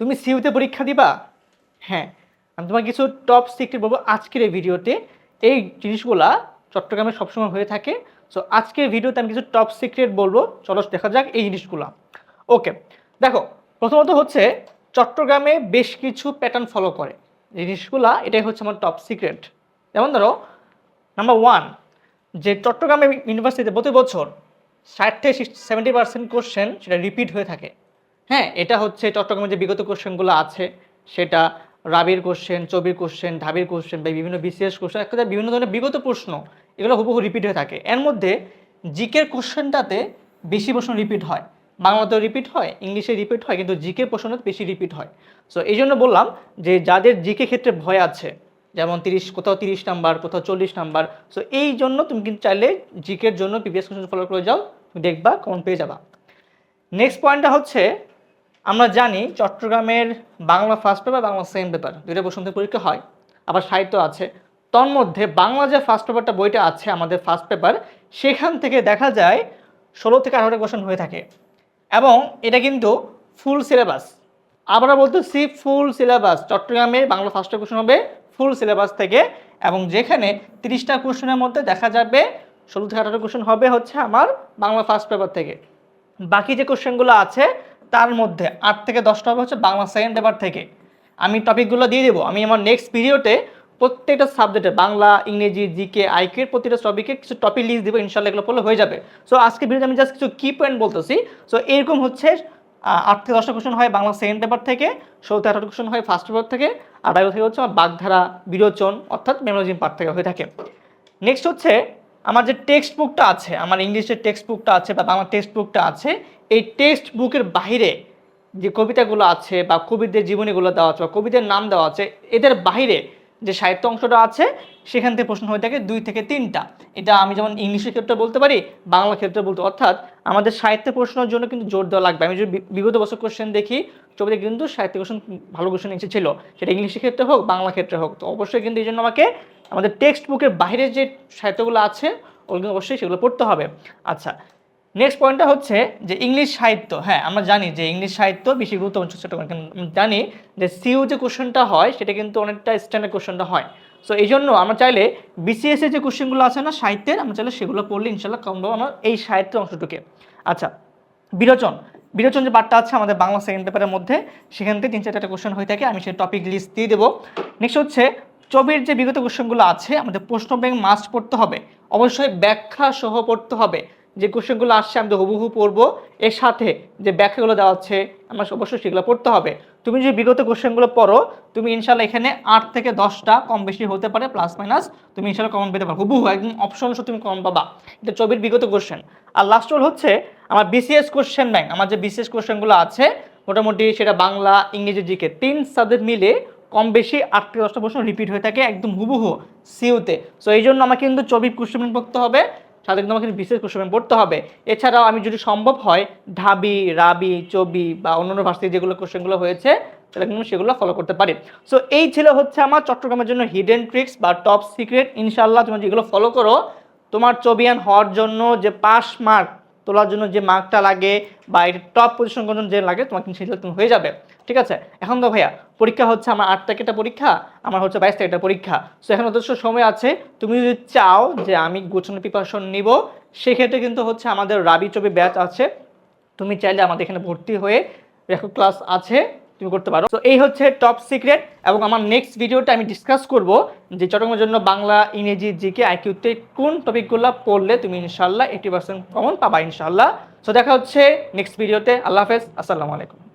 তুমি সিউতে পরীক্ষা দিবা? হ্যাঁ আমি তোমাকে কিছু টপ সিক্রেট বলব আজকের এই ভিডিওতে। এই জিনিসগুলা চট্টগ্রামে সবসময় হয়ে থাকে। সো আজকের ভিডিওতে আমি কিছু টপ সিক্রেট বলব। চলো দেখা যাক এই জিনিসগুলো। ওকে দেখো, প্রথমত হচ্ছে চট্টগ্রামে বেশ কিছু প্যাটার্ন ফলো করে। জিনিসগুলা, এটাই হচ্ছে আমার টপ সিক্রেট যেমন ধরো নাম্বার ওয়ান যে চট্টগ্রামে ইউনিভার্সিটিতে প্রতি বছর ষাট থেকে সেভেন্টি পার্সেন্ট কোশ্চেন সেটা রিপিট হয়ে থাকে। হ্যাঁ এটা হচ্ছে চট্টগ্রামের যে বিগত কোশ্চেনগুলো আছে, সেটা রাবির কোশ্চেন, চবির কোশ্চেন, ঢাবির কোশ্চেন বা বিভিন্ন বিসিএস কোশ্চেন একটা বিভিন্ন ধরনের বিগত প্রশ্ন, এগুলো হুবহু রিপিট হয়ে থাকে। এর মধ্যে জিকের কোশ্চেনটাতে বেশি প্রশ্ন রিপিট হয়। বাংলাতেও রিপিট হয়, ইংলিশে রিপিট হয়, কিন্তু জিকে প্রশ্নটা বেশি রিপিট হয়। সো এই জন্য বললাম যে যাদের জিকে ক্ষেত্রে ভয় আছে, যেমন তিরিশ, কোথাও তিরিশ নাম্বার, কোথাও চল্লিশ নাম্বার সো এই জন্য তুমি কিন্তু চাইলে জিকের জন্য প্রিভিয়াস কোশ্চেন ফলো করে যাও, তুমি দেখবা কমন পেয়ে যাবা। নেক্সট পয়েন্টটা হচ্ছে আমরা জানি চট্টগ্রামের Bangla first paper Bangla second paper দুইটা বসন্ত পরীক্ষা হয়, আবার সাহিত্য আছে। তন্মধ্যে বাংলা যে ফার্স্ট পেপারটা বইটা আছে আমাদের ফার্স্ট পেপার সেখান থেকে দেখা যায় ষোলো থেকে আঠারোটা কোশ্চেন হয়ে থাকে। এবং এটা কিন্তু ফুল সিলেবাস আবার বলতেছি ফুল সিলেবাস চট্টগ্রামের বাংলা ফার্স্ট কোশ্চেন হবে ফুল সিলেবাস থেকে, এবং যেখানে তিরিশটা কোশ্চেনের মধ্যে দেখা যাবে ষোলো থেকে আঠারো কোশ্চেন হবে হচ্ছে আমার বাংলা ফার্স্ট পেপার থেকে। বাকি যে কোশ্চেনগুলো আছে তার মধ্যে আট থেকে দশটা হবে হচ্ছে বাংলা সেকেন্ড পেপার থেকে। আমি টপিকগুলো দিয়ে দেবো। আমি আমার নেক্সট পিরিয়ডে প্রত্যেকটা সাবজেক্টে বাংলা, ইংরেজি জিকে আইকের প্রতিটা টপিকে কিছু টপিক লিস্ট দেবো। ইনশাল্লাহ এগুলো পড়লে হয়ে যাবে। সো আজকে ভিডিওতে আমি জাস্ট কিছু কি পয়েন্ট বলতেছি। সো এরকম হচ্ছে আট থেকে দশটা কোশ্চেন হয় বাংলা সেকেন্ড পেপার থেকে থেকে আঠারো কোশ্চেন হয় ফার্স্ট পেপার থেকে, আর থেকে হচ্ছে আমার বাগধারা, বিরোচন অর্থাৎ মেমোলজিম পার্ট থেকে হয়ে থাকে। নেক্সট হচ্ছে, আমার যে টেক্সট বুকটা আছে, আমার ইংলিশের টেক্সট বুকটা আছে বা বাংলা টেক্সট বুকটা আছে এই টেক্সট বুকের বাইরে যে কবিতাগুলো আছে বা কবিদের জীবনীগুলো দেওয়া আছে বা কবিদের নাম দেওয়া আছে, এদের বাইরে যে সাহিত্য অংশটা আছে, সেখান থেকে প্রশ্ন হয়ে থাকে দুই থেকে তিনটা। এটা আমি যেমন ইংলিশের ক্ষেত্রে বলতে পারি, বাংলা ক্ষেত্রে বলতে, অর্থাৎ আমাদের সাহিত্য প্রশ্নের জন্য কিন্তু জোর দেওয়া লাগবে। আমি যদি বিগত বছর কোশ্চেন দেখি ছবিতে কিন্তু সাহিত্য কোশ্চেন ভালো কোশ্চেন এসেছিল। সেটা ইংলিশের ক্ষেত্রে হোক, বাংলা ক্ষেত্রে হোক। তো অবশ্যই কিন্তু এই জন্য আমাকে আমাদের টেক্সট বুকের বাইরে যে সাহিত্যগুলো আছে, ওগুলো অবশ্যই সেগুলো পড়তে হবে। আচ্ছা নেক্সট পয়েন্টটা হচ্ছে যে ইংলিশ সাহিত্য হ্যাঁ আমরা জানি যে ইংলিশ সাহিত্য বেশি গুরুত্বপূর্ণ আমরা জানি যে সিউ যে কোশ্চেনটা হয়, সেটা কিন্তু অনেকটা স্ট্যান্ডার্ড কোশ্চেনটা হয়। সো এই জন্য আমরা চাইলে বিসিএস এর যে কোশ্চেনগুলো আছে না, সাহিত্যের, আমরা চাইলে সেগুলো পড়লে ইনশাল্লাহ কম পাবো আমার এই সাহিত্যের অংশটুকে। আচ্ছা বিরোচন। বিরোচন যে পার্টটা আছে আমাদের বাংলা সেকেন্ড পেপারের মধ্যে, সেখান থেকে তিন চারটা কোশ্চেন হয়ে থাকে, আমি সেই টপিক লিস্ট দিয়ে দেবো। নেক্সট হচ্ছে, ছবির যে বিগত কোশ্চেনগুলো আছে, আমাদের প্রশ্ন ব্যাংক মাস্ট পড়তে হবে। অবশ্যই ব্যাখ্যা সহ পড়তে হবে। যে কোশ্চেনগুলো আসছে, আমি তো হুবহু পড়ব। এর সাথে যে ব্যাখ্যাগুলো দেওয়া আছে আমার অবশ্যই সেগুলো পড়তে হবে। তুমি যদি বিগত কোশ্চেনগুলো পড়ো, তুমি ইনশাল্লাহ এখানে আট থেকে দশটা কম বেশি হতে পারে, প্লাস মাইনাস। তুমি ইনশাল্লাহ কমন পেতে পারো। হুবহু, একদম অপশন তুমি কমন পাবা। এটা ছবির বিগত কোশ্চেন। আর লাস্ট হল হচ্ছে, আমার বিসিএস কোশ্চেন ব্যাংক আমার যে বিসিএস কোশ্চেনগুলো আছে, মোটামুটি সেটা বাংলা, ইংরেজি, জিকে, তিন সাবজেক্ট মিলে কম বেশি আট থেকে দশটা প্রশ্ন রিপিট হয়ে থাকে একদম হুবহু সিউতে সো এই জন্য আমাকে কিন্তু চবির কোশ্চেন পড়তে হবে। সাথে কিন্তু আমাকে বিশেষ কোশ্চেন পড়তে হবে। এছাড়াও আমি যদি সম্ভব হয়, ঢাবি, রাবি, চবি বা অন্যান্য ভার্সিটি যেগুলো কোশ্চেনগুলো হয়েছে, সেটা কিন্তু সেগুলো ফলো করতে পারি। সো এই ছিল হচ্ছে আমার চট্টগ্রামের জন্য হিডেন ট্রিক্স বা টপ সিক্রেট ইনশাল্লাহ তুমি যেগুলো ফলো করো, তোমার চবিয়ান হওয়ার জন্য যে পাস মার্ক তোলার জন্য যে মার্কটা লাগে বা এটা টপ পজিশন করার জন্য যে লাগে তোমার কিন্তু সেটা তুমি হয়ে যাবে। ঠিক আছে? এখন তো ভাইয়া, পরীক্ষা হচ্ছে আমার আট তারিখটা পরীক্ষা, আমার হচ্ছে বাইশ তারিখটা পরীক্ষা। সো এখন যথেষ্ট সময় আছে, তুমি যদি চাও যে আমি গোছানো প্রিপারেশন নিব, সেক্ষেত্রে কিন্তু হচ্ছে আমাদের রাবি চবি ব্যাচ আছে। তুমি চাইলে আমাদের এখানে ভর্তি হয়ে রেকর্ড ক্লাস আছে। তুমি করতে পারো। তো এই হচ্ছে টপ সিক্রেট এবং আমার নেক্সট ভিডিওটা আমি ডিসকাস করব যে চট্টগ্রামের জন্য বাংলা, ইংরেজি, জিকে আইকিউতে কোন টপিকগুলো পড়লে তুমি ইনশাল্লাহ এইটি পার্সেন্ট কমন পাবা ইনশাল্লাহ সো দেখা হচ্ছে নেক্সট ভিডিওতে আল্লাহ হাফেজ। আসসালামু আলাইকুম।